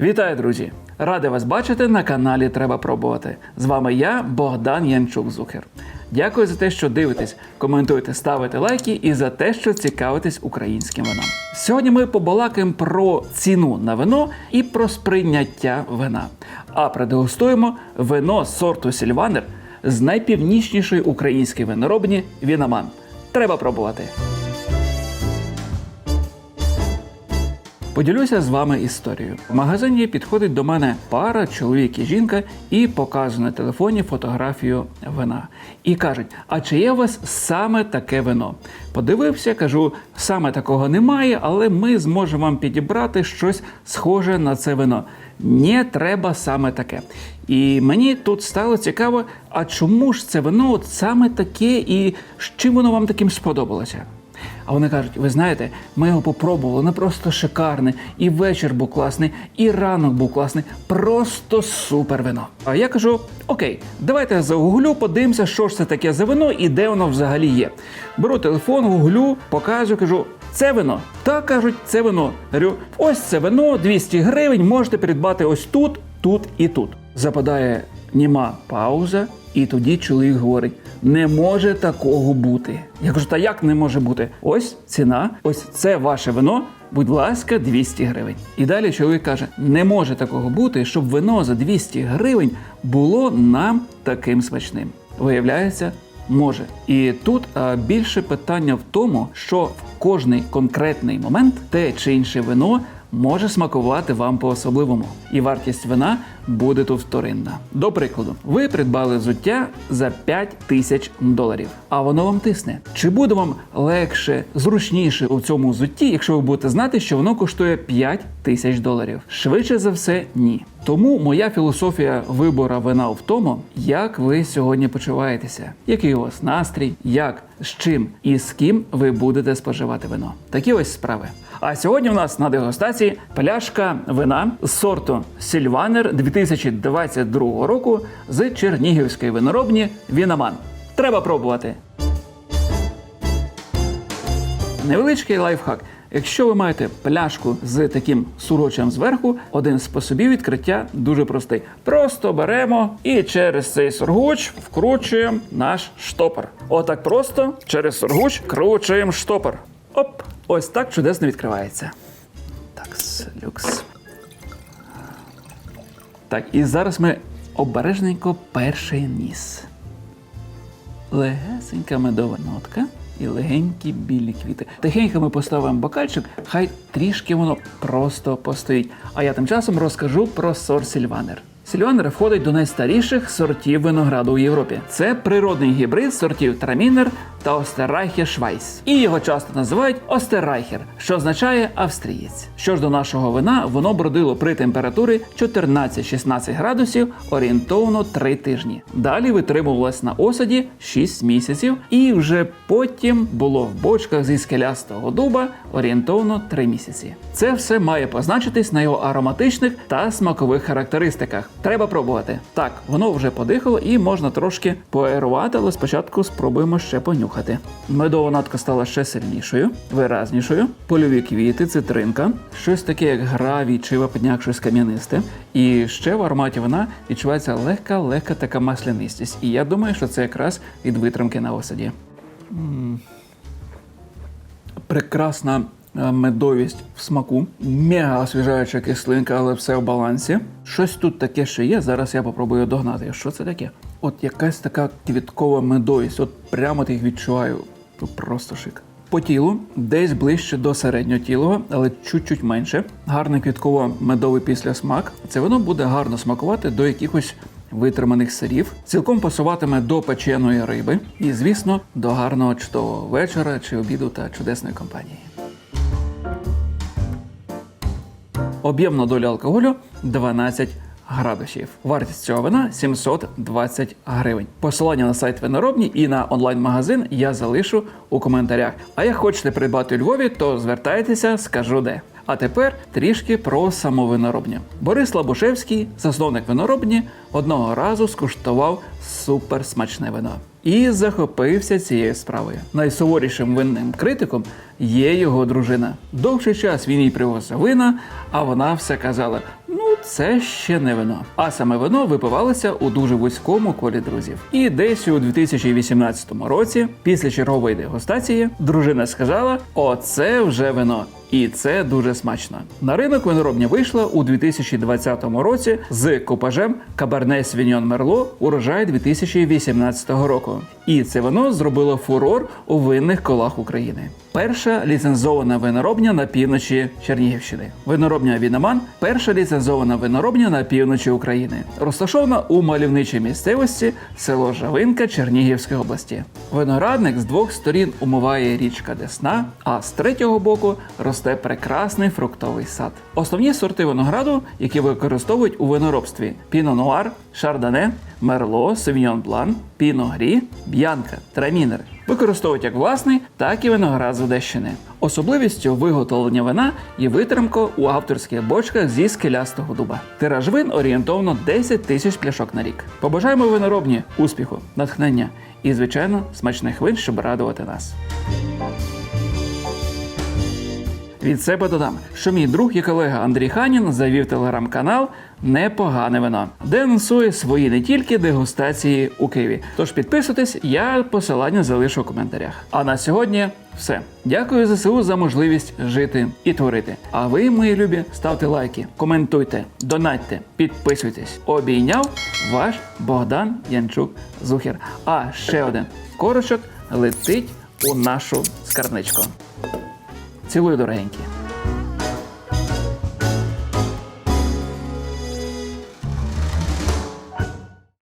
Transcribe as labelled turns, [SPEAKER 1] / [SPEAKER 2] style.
[SPEAKER 1] Вітаю, друзі! Радий вас бачити на каналі Треба пробувати. З вами я, Богдан Янчук Зухер. Дякую за те, що дивитесь, коментуєте, ставите лайки і за те, що цікавитесь українським вином. Сьогодні ми побалакаємо про ціну на вино і про сприйняття вина. А продегустуємо вино сорту Сільванер з найпівнічнішої української виноробні Віноман. Треба пробувати. Поділюся з вами історією. В магазині підходить до мене пара, чоловік і жінка, і показує на телефоні фотографію вина. І кажуть: а чи є у вас саме таке вино? Подивився, кажу, саме такого немає, але ми зможемо вам підібрати щось схоже на це вино. Не треба саме таке. І мені тут стало цікаво, а чому ж це вино от саме таке, і з чим воно вам таким сподобалося? А вони кажуть: ви знаєте, ми його попробували, не просто шикарне, і вечір був класний, і ранок був класний, просто супер вино. А я кажу: окей, давайте я загуглю, подивимося, що ж це таке за вино і де воно взагалі є. Беру телефон, гуглю, показую, кажу. Це вино. Так кажуть, це вино. Говорю, ось це вино, 200 гривень, можете придбати ось тут, тут і тут. Западає німа пауза, і тоді чоловік говорить: не може такого бути. Я кажу, та як не може бути? Ось ціна, ось це ваше вино. Будь ласка, 200 гривень. І далі чоловік каже: не може такого бути, щоб вино за 200 гривень було нам таким смачним. Виявляється, може. І тут більше питання в тому, що в кожний конкретний момент те чи інше вино може смакувати вам по-особливому, і вартість вина буде тут вторинна. До прикладу, ви придбали взуття за 5 тисяч доларів, а воно вам тисне. Чи буде вам легше, зручніше у цьому взутті, якщо ви будете знати, що воно коштує 5 тисяч доларів? Швидше за все, ні. Тому моя філософія вибору вина в тому, як ви сьогодні почуваєтеся, який у вас настрій, як з чим і з ким ви будете споживати вино. Такі ось справи. А сьогодні у нас на дегустації пляшка вина з сорту Сільванер 2022 року з Чернігівської виноробні Віноман. Треба пробувати. Невеличкий лайфхак. Якщо ви маєте пляшку з таким сурочем зверху, один з способів відкриття дуже простий. Просто беремо і через цей сургуч вкручуємо наш штопор. Отак просто через сургуч вкручуємо штопор. Оп! Ось так чудесно відкривається. Так, люкс. Так, і зараз ми обережненько перший ніс. Легесенька медова нотка і легенькі білі квіти. Тихенько ми поставимо бокальчик, хай трішки воно просто постоїть. А я тим часом розкажу про сорт Сільванер. Сільванер входить до найстаріших сортів винограду у Європі. Це природний гібрид сортів Трамінер та Остеррайхер Швайс. І його часто називають Остеррайхер, що означає австрієць. Що ж до нашого вина, воно бродило при температурі 14-16 градусів орієнтовно 3 тижні. Далі витримувалось на осаді 6 місяців, і вже потім було в бочках зі скелястого дуба орієнтовно 3 місяці. Це все має позначитись на його ароматичних та смакових характеристиках. Треба пробувати. Так, воно вже подихало і можна трошки поаерувати, але спочатку спробуємо ще понюхати. Медова натка стала ще сильнішою, виразнішою. Польові квіти, цитринка, щось таке, як гравій чи вапняк, щось кам'янисте. І ще в ароматі вона відчувається легка, легка така маслянистість. І я думаю, що це якраз від витримки на осаді. М. Прекрасна е, медовість в смаку, мега освіжаюча кислинка, але все в балансі. Щось тут таке ще є. Зараз я попробую догнати. Що це таке? От якась така квіткова медовість. От прямо ти їх відчуваю. Тут просто шик. По тілу десь ближче до середньотілого, але чуть-чуть менше. Гарний квітково-медовий післясмак. Це воно буде гарно смакувати до якихось витриманих сирів, цілком пасуватиме до печеної риби і, звісно, до гарного чудового вечора чи обіду та чудесної компанії. Об'ємна доля алкоголю 12 градусів. Вартість цього вина 720 гривень. Посилання на сайт виноробні і на онлайн-магазин я залишу у коментарях. А як хочете придбати у Львові, то звертайтеся, скажу де. А тепер трішки про саму виноробню. Борис Лабушевський, засновник виноробні, одного разу скуштував суперсмачне вино і захопився цією справою. Найсуворішим винним критиком є його дружина. Довший час він їй привозив вина, а вона все казала: це ще не вино. А саме вино випивалося у дуже вузькому колі друзів. І десь у 2018 році, після чергової дегустації, дружина сказала: Оце вже вино. І це дуже смачно. На ринок виноробня вийшла у 2020 році з купажем Кабарне Свіньон Мерло урожай 2018 року. І це вино зробило фурор у винних колах України. Перша ліцензована виноробня на півночі Чернігівщини. Виноробня Віноман перша ліцензована виноробня на півночі України, розташована у мальовничій місцевості село Жавинка Чернігівської області. Виноградник з двох сторін умиває річка Десна, а з третього боку росте прекрасний фруктовий сад. Основні сорти винограду, які використовують у виноробстві: Піно Нуар, Шардане, Мерло, Севіньон Блан, Піно Грі, Б'янка, Трамінер. Використовують як власний, так і виноград з Одещини. Особливістю виготовлення вина є витримка у авторських бочках зі скелястого дуба. Тираж вин орієнтовно 10 тисяч пляшок на рік. Побажаємо виноробні успіху, натхнення і, звичайно, смачних вин, щоб радувати нас. Від себе додам, що мій друг і колега Андрій Ханін завів телеграм-канал Непогане вино, де анонсує свої не тільки дегустації у Києві. Тож підписуйтесь, я посилання залишу у коментарях. А на сьогодні все. Дякую ЗСУ за можливість жити і творити. А ви, мої любі, ставте лайки, коментуйте, донатьте, підписуйтесь. Обійняв ваш Богдан Янчук Зухер. А ще один корочок летить у нашу скарбничку. Цілую, дорогенькі.